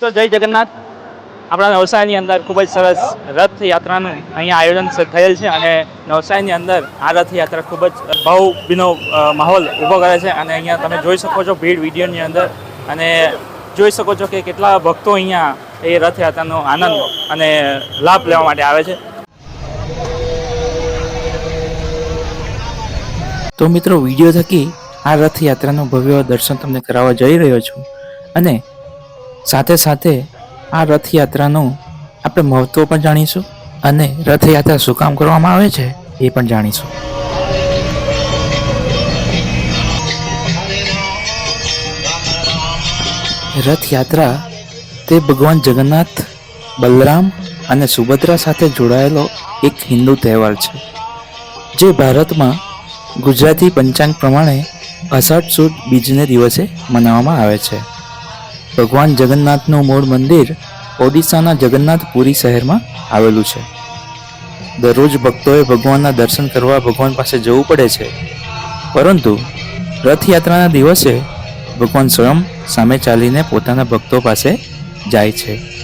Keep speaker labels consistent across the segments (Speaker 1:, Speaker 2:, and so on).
Speaker 1: તો જય જગન્નાથ. આપણા નવસારીની અંદર ખૂબ જ સરસ રથયાત્રાનું અહીંયા આયોજન થયેલ છે અને નવસારીની અંદર આ રથયાત્રા ખૂબ જ ભાવભીનો માહોલ ઊભો કરે છે અને અહીંયા તમે જોઈ શકો છો ભીડ વિડીયોની અંદર અને જોઈ શકો છો કે કેટલા ભક્તો અહીંયા એ રથયાત્રાનો આનંદ અને લાભ લેવા માટે આવે છે.
Speaker 2: તો મિત્રો વીડિયો થકી આ રથયાત્રાનું ભવ્ય દર્શન તમને કરાવવા જઈ રહ્યો છું અને સાથે સાથે આ રથયાત્રાનું આપણે મહત્વ પણ જાણીશું અને રથયાત્રા શું કામ કરવામાં આવે છે એ પણ જાણીશું. રથયાત્રા તે ભગવાન જગન્નાથ, બલરામ અને સુભદ્રા સાથે જોડાયેલો એક હિન્દુ તહેવાર છે, જે ભારતમાં ગુજરાતી પંચાંગ પ્રમાણે અષાઢ સુદ બીજને દિવસે મનાવવામાં આવે છે. ભગવાન જગન્નાથનું મૂળ મંદિર ઓડિશાના જગન્નાથપુરી શહેરમાં આવેલું છે. દરરોજ ભક્તોએ ભગવાનના દર્શન કરવા ભગવાન પાસે જવું પડે છે. પરંતુ રથયાત્રાના દિવસે ભગવાન સ્વયં સામે ચાલીને પોતાના ભક્તો પાસે જાય છે.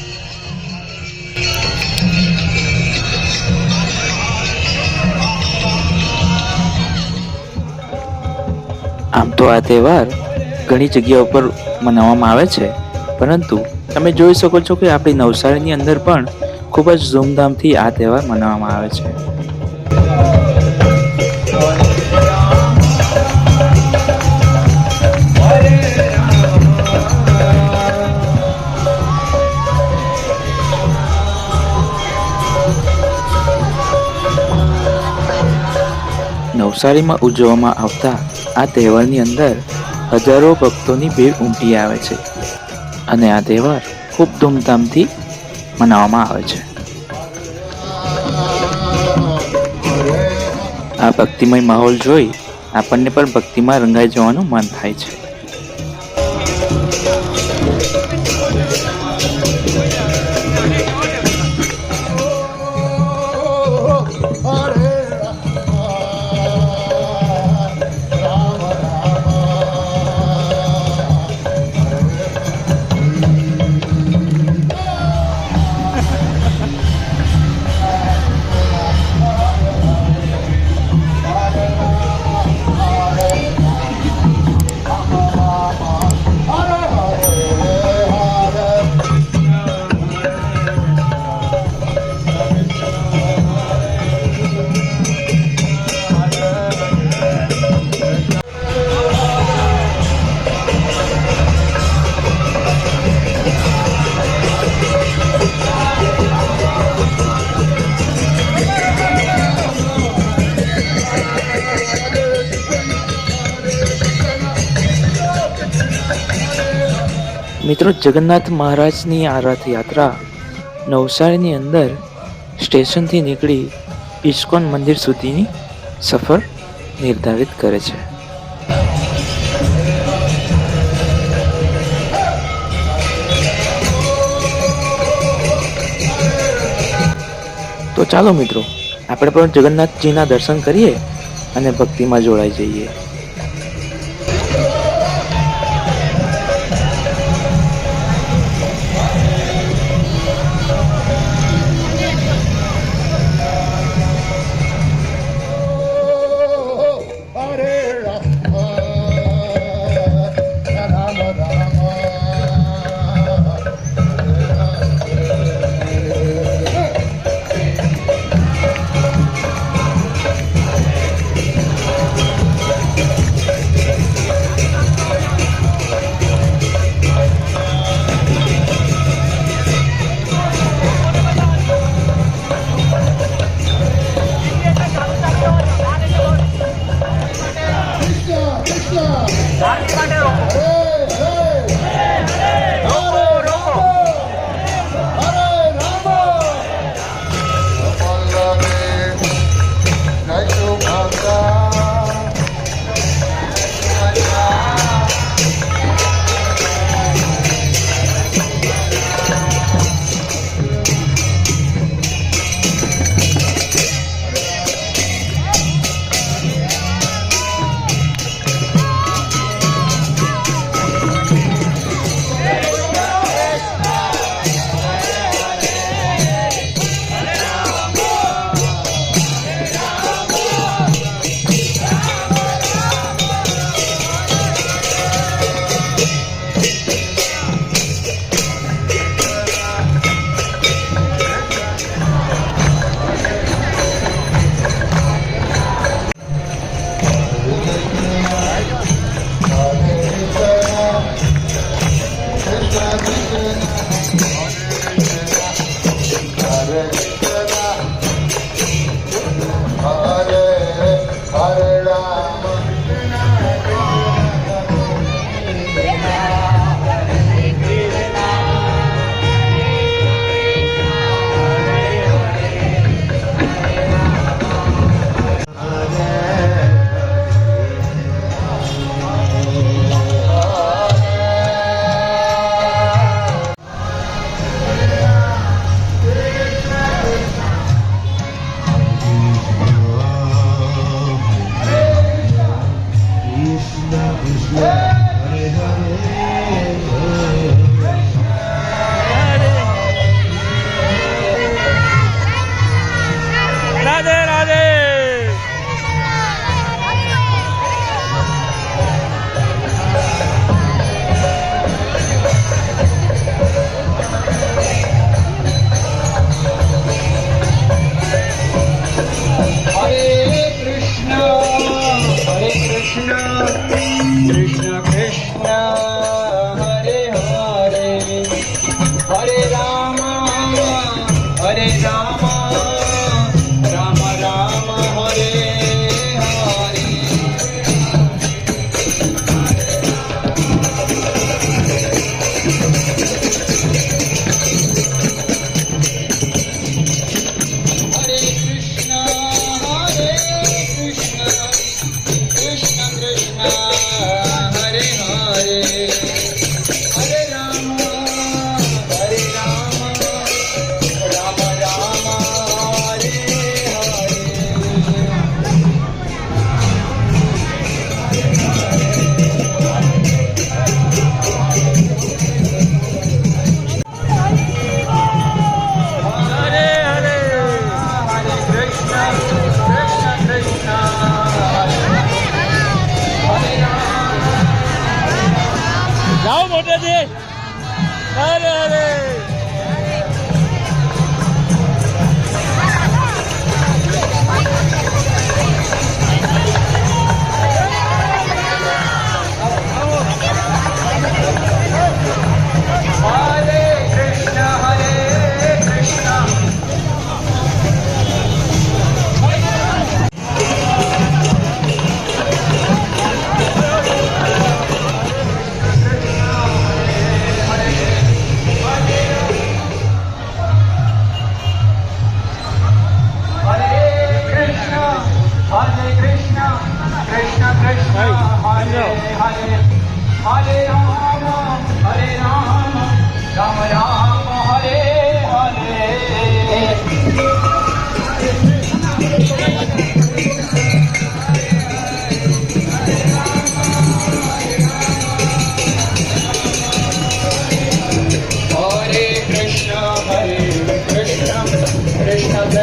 Speaker 2: આમ તો આ તહેવાર ઘણી જગ્યાઓ પર મનાવવામાં આવે છે. પરંતુ તમે જોઈ શકો છો કે આપણી નવસારીની અંદર પણ ખૂબ જ ધૂમધામથી આ તહેવાર મનાવવામાં આવે છે. નવસારીમાં ઉજવવામાં આવતા આ તહેવારની અંદર હજારો ભક્તોની ભીડ ઉમટી આવે છે. અને આ તહેવાર ખૂબ ધૂમધામથી મનાવવામાં આવે છે. આ ભક્તિમય માહોલ જોઈ આપણને પણ ભક્તિમાં રંગાઈ જવાનું મન થાય છે. મિત્રો, જગન્નાથ મહારાજની આ રથયાત્રા નવસારીની અંદર સ્ટેશનથી નીકળી ઇસ્કોન મંદિર સુધીની સફર નિર્ધારિત કરે છે. તો ચાલો મિત્રો, આપણે પણ જગન્નાથજીના દર્શન કરીએ અને ભક્તિમાં જોડાઈ જઈએ.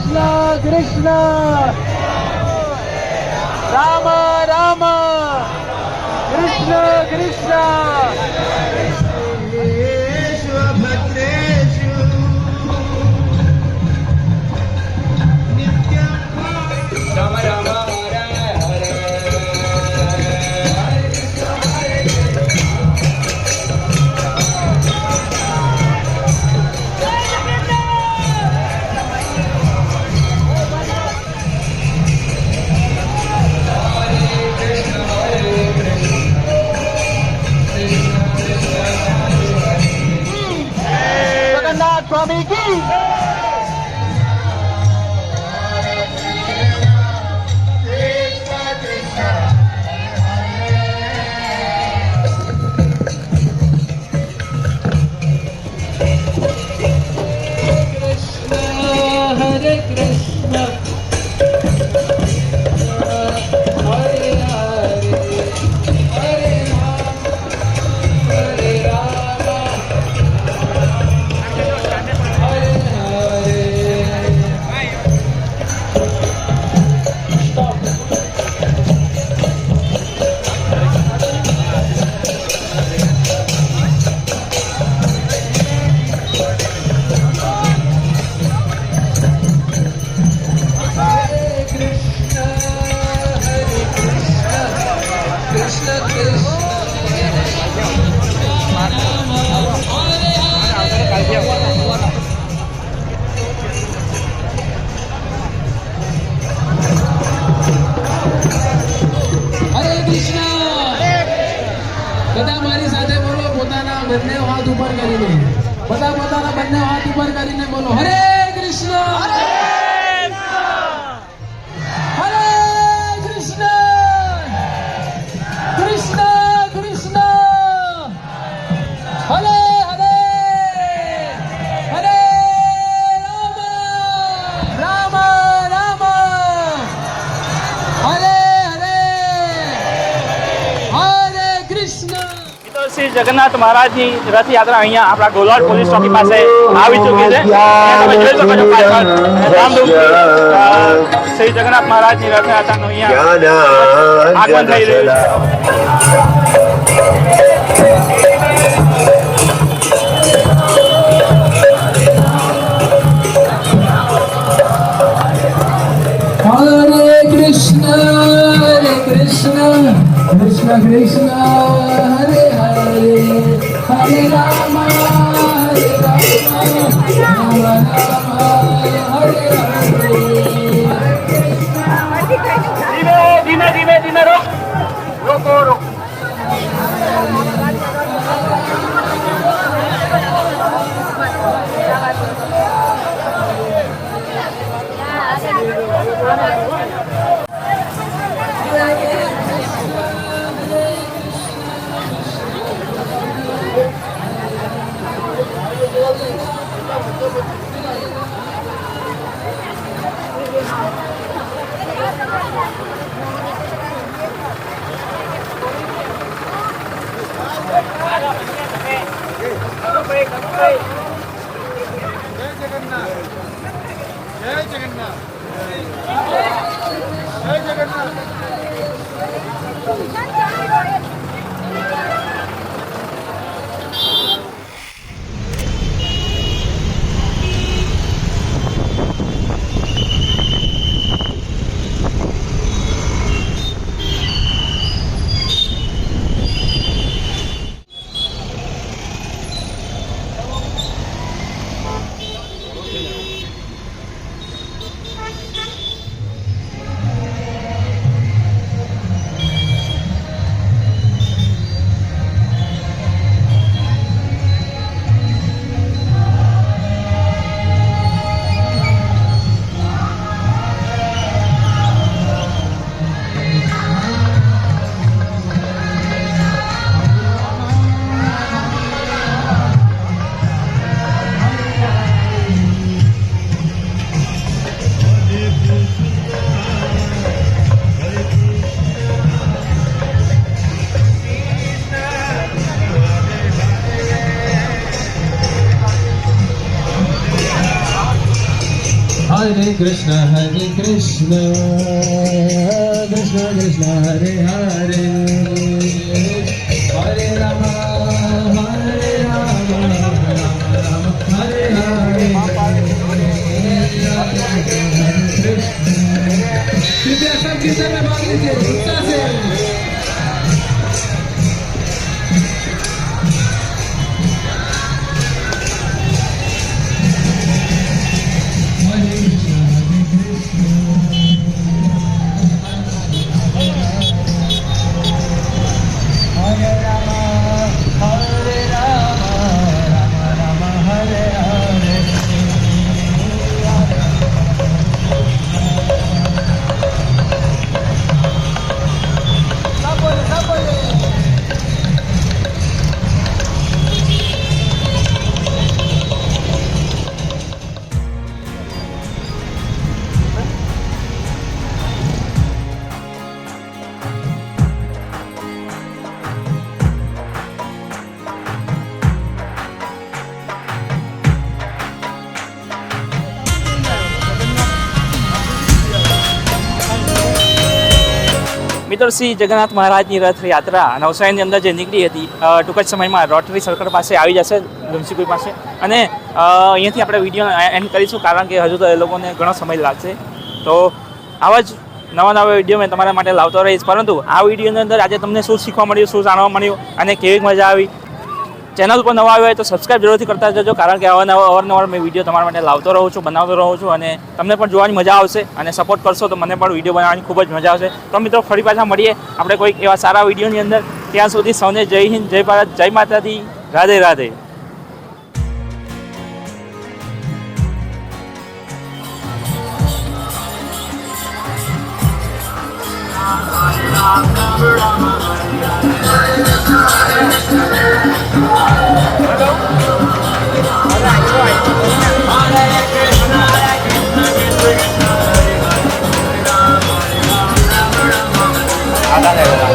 Speaker 3: Krishna, Krishna. Rama, Rama. Krishna, Krishna.
Speaker 4: স্বামী কি બધા મારી સાથે બોલો, પોતાના બંને હાથ ઉપર કરીને. બધા પોતાના બંને હાથ ઉપર કરીને બોલો. હરે કૃષ્ણ! હરે
Speaker 1: જગન્નાથ મહારાજની રથયાત્રા અહીંયા આપણા ગોલાડ પોલીસ ચોકી પાસે આવી ચૂકી છે. અહીંયા તમે જોઈ શકો છો પાછળ ધામધૂમથી અ, શ્રી જગન્નાથ મહારાજની રથયાત્રાનું અહીંયા આગમન થઈ રહ્યું છે.
Speaker 4: Hare Krishna, Hare Krishna, Krishna Krishna, Hare Hare Rama, Hare Rama, Rama, Hare Dime,
Speaker 1: dime, dime, dime, roco, roco. Jagannadh. Jagannadh.
Speaker 4: Hare Krishna, Hare Krishna, Krishna Krishna, Hare Hare, Hare Rama, Hare Rama, Rama Rama, Hare Hare. कृपया सब कीर्तन में भाग लीजिए
Speaker 1: મિત્રો શ્રી જગન્નાથ મહારાજની રથયાત્રા નવસારીની અંદર જે નીકળી હતી ટૂંક જ સમયમાં રોટરી સર્કલ પાસે આવી જશે ધુમસીકુઈ પાસે. અને અહીંયાથી આપણે વીડિયો એન્ડ કરીશું કારણ કે હજુ તો એ લોકોને ઘણો સમય લાગશે. તો આવા જ નવા નવા વીડિયો મેં તમારા માટે લાવતો રહીશ. પરંતુ આ વિડીયોની અંદર આજે તમને શું શીખવા મળ્યું, શું જાણવા મળ્યું અને કેવી મજા આવી? ચેનલ પર નવા આવ્યા હોય તો સબસ્ક્રાઈબ જરૂરથી કરતા જજો કારણ કે અવારનવાર મેં વીડિયો તમારા માટે લાવતો રહું છું, બનાવતો રહું છું અને તમને પણ જોવાની મજા આવશે અને સપોર્ટ કરશો તો મને પણ વીડિયો બનાવવાની ખૂબ જ મજા આવશે. તો મિત્રો, ફરી પાછા મળીએ આપણે કોઈક એવા સારા વિડીયોની અંદર. ત્યાં સુધી સૌને જય હિન્દ, જય ભારત, જય માતાજી. Radhe Radhe.
Speaker 4: I'm Ada deh.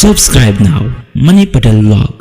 Speaker 2: Subscribe now, Money Patel Vlog.